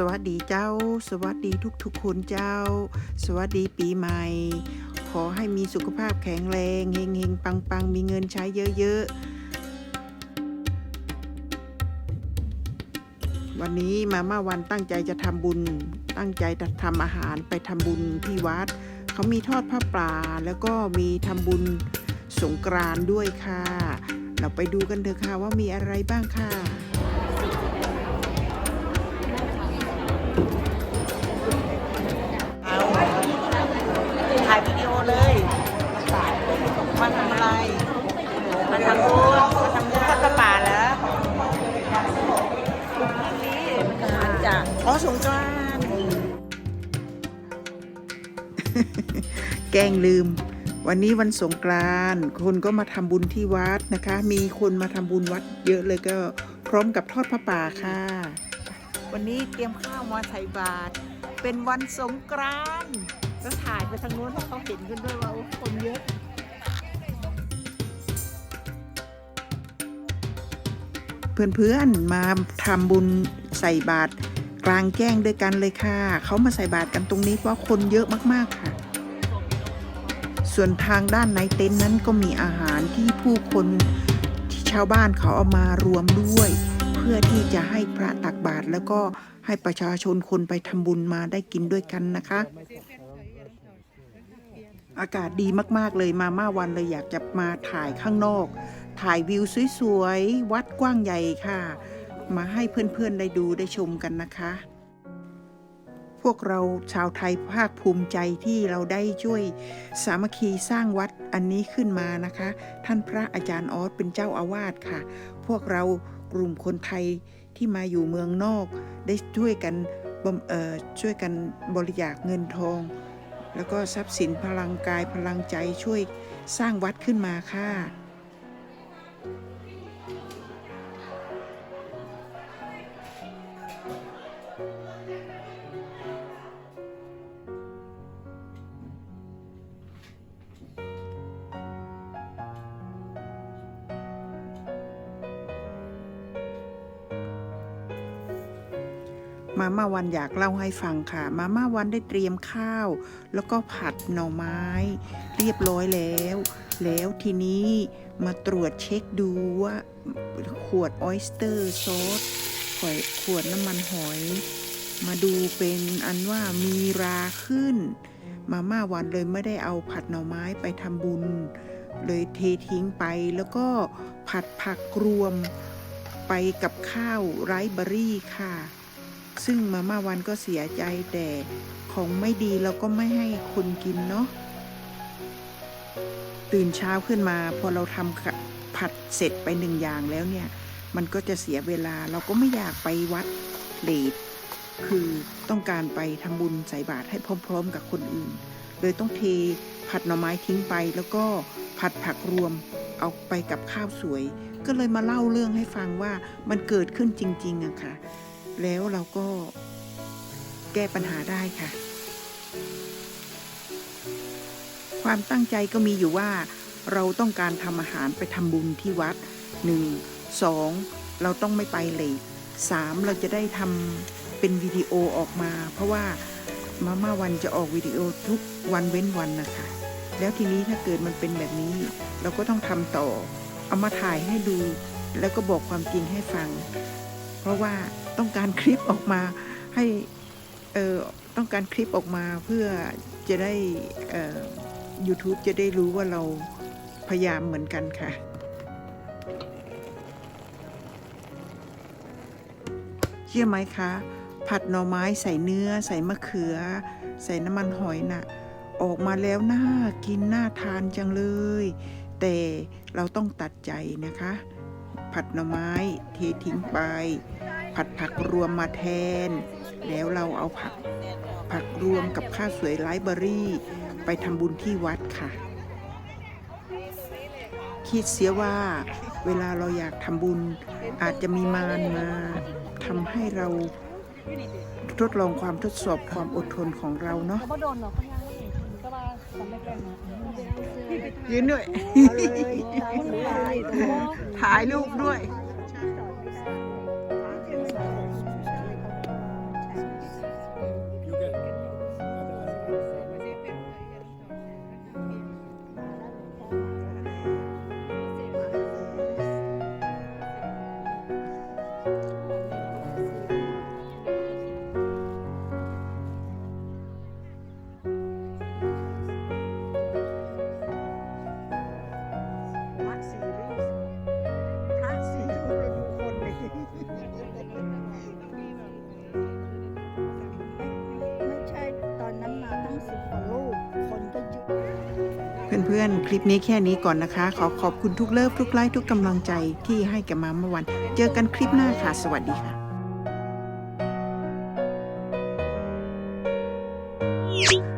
สวัสดีเจ้า สวัสดีทุกๆคนเจ้า สวัสดีปีใหม่ ขอให้มีสุขภาพแข็งแรงเฮงๆปังๆมีเงินใช้เยอะๆ วันนี้มาม่าวันตั้งใจจะทำบุญ ตั้งใจจะทำอาหารไปทำบุญที่วัด เขามีทอดผ้าป่าแล้วก็มีทำบุญสงกรานด้วยค่ะ เราไปดูกันเถอะค่ะว่ามีอะไรบ้างค่ะ กล้งลืม วันนี้วันสงกรานต์คนก็มาทำบุญที่วัดนะคะ มีคนมาทำบุญวัดเยอะเลยก็พร้อมกับทอดพระป่าค่ะ วันนี้เตรียมข้าวมาใส่บาตรเป็นวันสงกรานต์ก็ถ่ายไปทางโน้นให้เขาเห็นกันด้วยว่าโอ้คนเยอะเพื่อนๆมาทำบุญใส่บาตรกลางแจ้งด้วยกันเลยค่ะ เขามาใส่บาตรกันตรงนี้เพราะคนเยอะมากๆค่ะ ส่วนทางด้านในเต็นท์นั้นก็มีอาหารที่ผู้คนที่ชาวบ้านเขาเอามารวมด้วย เพื่อที่จะให้พระตักบาตรแล้วก็ให้ประชาชนคนไปทำบุญมาได้กินด้วยกันนะคะ อากาศดีมากๆเลยมาม่าวันเลยอยากจะมาถ่ายข้างนอก ถ่ายวิวสวยๆ วัดกว้างใหญ่ค่ะ มาให้เพื่อนๆได้ดูได้ชมกันนะคะ วกเราชาวไทยภาคภูมิใจที่เราได้ช่วยสามัคคีสร้างวัดอันนี้ขึ้นมานะคะ ท่านพระอาจารย์ออสเป็นเจ้าอาวาสค่ะ พวกเรากลุ่มคนไทยที่มาอยู่เมืองนอก ได้ช่วยกันช่วยกันบริจาคเงินทอง แล้วก็ทรัพย์สินพลังกายพลังใจช่วยสร้างวัดขึ้นมาค่ะ มาม่าวันอยากเล่าให้ฟังค่ะ มาม่าวันได้เตรียมข้าว แล้วก็ผัดหน่อไม้ เรียบร้อยแล้ว แล้วทีนี้มาตรวจเช็คดูว่าขวดออยสเตอร์ซอสขวดขวดน้ำมันหอย มาดูเป็นอันว่ามีราขึ้น มาม่าวันเลยไม่ได้เอาผัดหน่อไม้ไปทำบุญ เลยเททิ้งไปแล้วก็ผัดผักรวมไปกับข้าวไรซ์เบอรี่ค่ะ ซึ่งมาม่าวันก็เสียใจแต่ของไม่ดีเราก็ไม่ให้คนกินเนาะตื่นเช้าขึ้นมา พอเราทำผัดเสร็จไปหนึ่งอย่างแล้วเนี่ย มันก็จะเสียเวลาเราก็ไม่อยากไปวัดเลดคือต้องการไปทำบุญใส่บาตรให้พร้อม ๆ กับคนอื่นเลยต้องเทผัดหน่อไม้ทิ้งไป แล้วก็ผัดผักรวมเอาไปกับข้าวสวย ก็เลยมาเล่าเรื่องให้ฟังว่ามันเกิดขึ้นจริง ๆอะค่ะ แล้วเราก็แก้ปัญหาได้ค่ะ ความตั้งใจก็มีอยู่ว่า เราต้องการทำอาหารไปทำบุญที่วัด 1 2เราต้องไม่ไปเลย3เราจะได้ทำเป็นวิดีโอออกมา เพราะว่ามาม่าวันจะออกวิดีโอทุกวันเว้นวันนะคะ แล้วทีนี้ถ้าเกิดมันเป็นแบบนี้ เราก็ต้องทำต่อ เอามาถ่ายให้ดู แล้วก็บอกความจริงให้ฟัง เพราะว่า ต้องการคลิปออกมาให้เอ่อต้องการคลิปออกมาเพื่อจะได้เอ่อ YouTube จะได้รู้ว่าเราพยายามเหมือนกันค่ะ เชื่อไหมคะ ผัดหน่อไม้ใส่เนื้อ ใส่มะเขือ ใส่น้ำมันหอยน่ะ ออกมาแล้วน่ากินน่าทานจังเลย แต่เราต้องตัดใจนะคะ ผัดหน่อไม้เททิ้งไป ผัดผักรวมมาแทน แล้วเราเอาผักผักรวมกับข้าวสวยไลเบอรี่ ไปทำบุญที่วัดค่ะ คิดเสียว่าเวลาเราอยากทำบุญอาจจะมีมารมาทำให้เราทดลองความทดสอบความอดทนของเราเนาะเขาบ่โดนเขายังไม่เห็นก็ว่าทำไม่แกล้งนะยืนด้วย ถ่ายรูปด้วย Thanks. เพื่อนๆ คลิปนี้แค่นี้ก่อนนะคะ ขอขอบคุณทุกเลิฟทุกไลค์ทุกกำลังใจที่ให้กับมาเมื่อวัน เจอกันคลิปหน้าค่ะ สวัสดีค่ะ Thank you.